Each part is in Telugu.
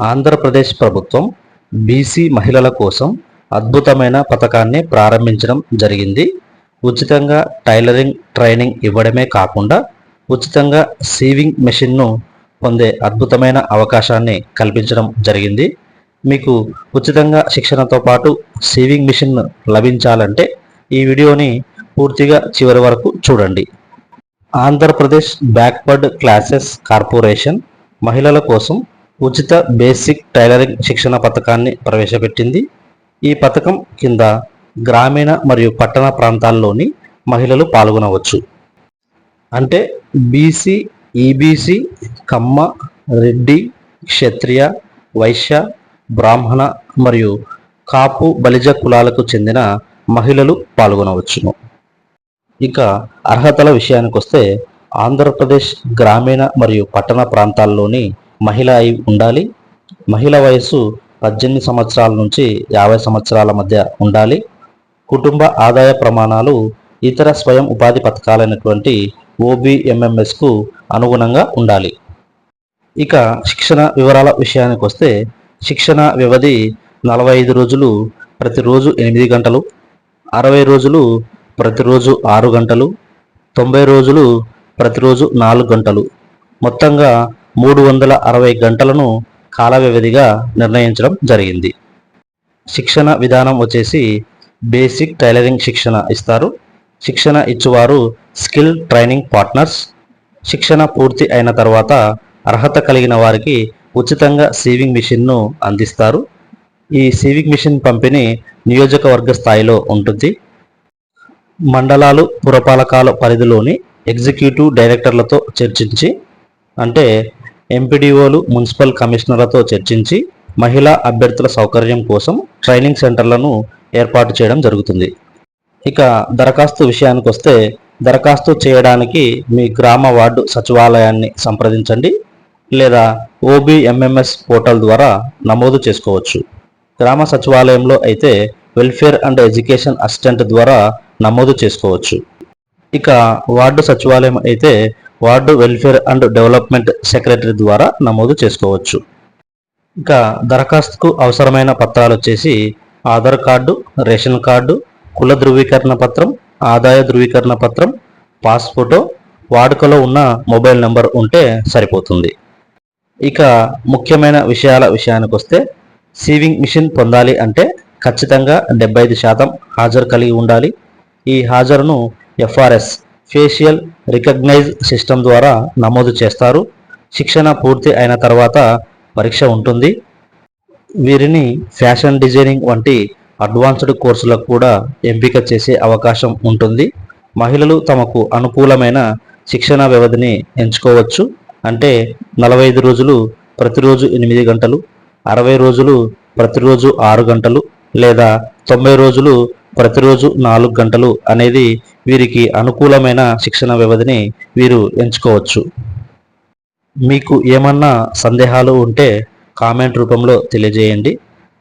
ఆంధ్రప్రదేశ్ ప్రభుత్వం బీసీ మహిళల కోసం అద్భుతమైన పథకాన్ని ప్రారంభించడం జరిగింది. ఉచితంగా టైలరింగ్ ట్రైనింగ్ ఇవ్వడమే కాకుండా ఉచితంగా సీవింగ్ మెషిన్ను పొందే అద్భుతమైన అవకాశాన్ని కల్పించడం జరిగింది. మీకు ఉచితంగా శిక్షణతో పాటు సీవింగ్ మిషన్ లభించాలంటే ఈ వీడియోని పూర్తిగా చివరి వరకు చూడండి. ఆంధ్రప్రదేశ్ బ్యాక్వర్డ్ క్లాసెస్ కార్పొరేషన్ మహిళల కోసం ఉచిత బేసిక్ టైలరింగ్ శిక్షణ పథకాన్ని ప్రవేశపెట్టింది. ఈ పథకం కింద గ్రామీణ మరియు పట్టణ ప్రాంతాల్లోని మహిళలు పాల్గొనవచ్చు. అంటే బీసీ ఈబీసీ కమ్మ రెడ్డి క్షత్రియ వైశ్య బ్రాహ్మణ మరియు కాపు బలిజ కులాలకు చెందిన మహిళలు పాల్గొనవచ్చును. ఇక అర్హతల విషయానికి వస్తే ఆంధ్రప్రదేశ్ గ్రామీణ మరియు పట్టణ ప్రాంతాల్లోని మహిళ అయి ఉండాలి. మహిళ వయసు పద్దెనిమిది సంవత్సరాల నుంచి యాభై సంవత్సరాల మధ్య ఉండాలి. కుటుంబ ఆదాయ ప్రమాణాలు ఇతర స్వయం ఉపాధి పథకాలైనటువంటి ఓబిఎంఎంఎస్కు అనుగుణంగా ఉండాలి. ఇక శిక్షణ వివరాల విషయానికి వస్తే శిక్షణ వ్యవధి నలభై ఐదు రోజులు ప్రతిరోజు ఎనిమిది గంటలు అరవై రోజులు ప్రతిరోజు ఆరు గంటలు తొంభై రోజులు ప్రతిరోజు నాలుగు గంటలు. మొత్తంగా మూడు వందల అరవై గంటలను కాల వ్యవధిగా నిర్ణయించడం జరిగింది. శిక్షణ విధానం వచ్చేసి బేసిక్ టైలరింగ్ శిక్షణ ఇస్తారు. శిక్షణ ఇచ్చేవారు స్కిల్ ట్రైనింగ్ పార్ట్నర్స్. శిక్షణ పూర్తి అయిన తర్వాత అర్హత కలిగిన వారికి ఉచితంగా సీవింగ్ మిషన్ను అందిస్తారు. ఈ సీవింగ్ మిషన్ పంపిణీ నియోజకవర్గ స్థాయిలో ఉంటుంది. మండలాలు పురపాలకాల పరిధిలోని ఎగ్జిక్యూటివ్ డైరెక్టర్లతో చర్చించి అంటే ఎంపీడీఓలు మున్సిపల్ కమిషనర్లతో చర్చించి మహిళా అభ్యర్థుల సౌకర్యం కోసం ట్రైనింగ్ సెంటర్లను ఏర్పాటు చేయడం జరుగుతుంది. ఇక దరఖాస్తు విషయానికి వస్తే దరఖాస్తు చేయడానికి మీ గ్రామ వార్డు సచివాలయాన్ని సంప్రదించండి లేదా ఓబిఎంఎంఎస్ పోర్టల్ ద్వారా నమోదు చేసుకోవచ్చు. గ్రామ సచివాలయంలో అయితే వెల్ఫేర్ అండ్ ఎడ్యుకేషన్ అసిస్టెంట్ ద్వారా నమోదు చేసుకోవచ్చు. ఇక వార్డు సచివాలయం అయితే ward welfare and development secretary ద్వారా నమోదు చేసుకోవచ్చు. ఇంకా దరఖాస్తుకు అవసరమైన పత్రాలు వచ్చేసి ఆధార్ కార్డు రేషన్ కార్డు కుల ధృవీకరణ పత్రం ఆదాయ ధృవీకరణ పత్రం పాస్ఫోటో వాడుకలో ఉన్న మొబైల్ నెంబర్ ఉంటే సరిపోతుంది. ఇక ముఖ్యమైన విషయాల విషయానికి వస్తే సీవింగ్ మిషన్ పొందాలి అంటే ఖచ్చితంగా డెబ్బై ఐదు శాతం హాజరు కలిగి ఉండాలి. ఈ హాజరును ఎఫ్ఆర్ఎస్ ఫేషియల్ రికగ్నైజ్ సిస్టమ్ ద్వారా నమోదు చేస్తారు. శిక్షణ పూర్తి అయిన తర్వాత పరీక్ష ఉంటుంది. వీరిని ఫ్యాషన్ డిజైనింగ్ వంటి అడ్వాన్స్డ్ కోర్సులకు కూడా ఎంపిక చేసే అవకాశం ఉంటుంది. మహిళలు తమకు అనుకూలమైన శిక్షణ వ్యవధిని ఎంచుకోవచ్చు. అంటే నలభై ఐదు రోజులు ప్రతిరోజు ఎనిమిది గంటలు అరవై రోజులు ప్రతిరోజు ఆరు గంటలు లేదా తొంభై రోజులు ప్రతిరోజు నాలుగు గంటలు అనేది వీరికి అనుకూలమైన శిక్షణ వ్యవధిని వీరు ఎంచుకోవచ్చు. మీకు ఏమన్నా సందేహాలు ఉంటే కామెంట్ రూపంలో తెలియజేయండి.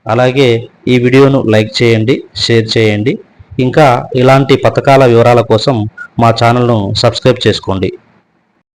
అలాగే ఈ వీడియోను లైక్ చేయండి షేర్ చేయండి. ఇంకా ఇలాంటి పథకాల వివరాల కోసం మా ఛానల్ను సబ్స్క్రైబ్ చేసుకోండి.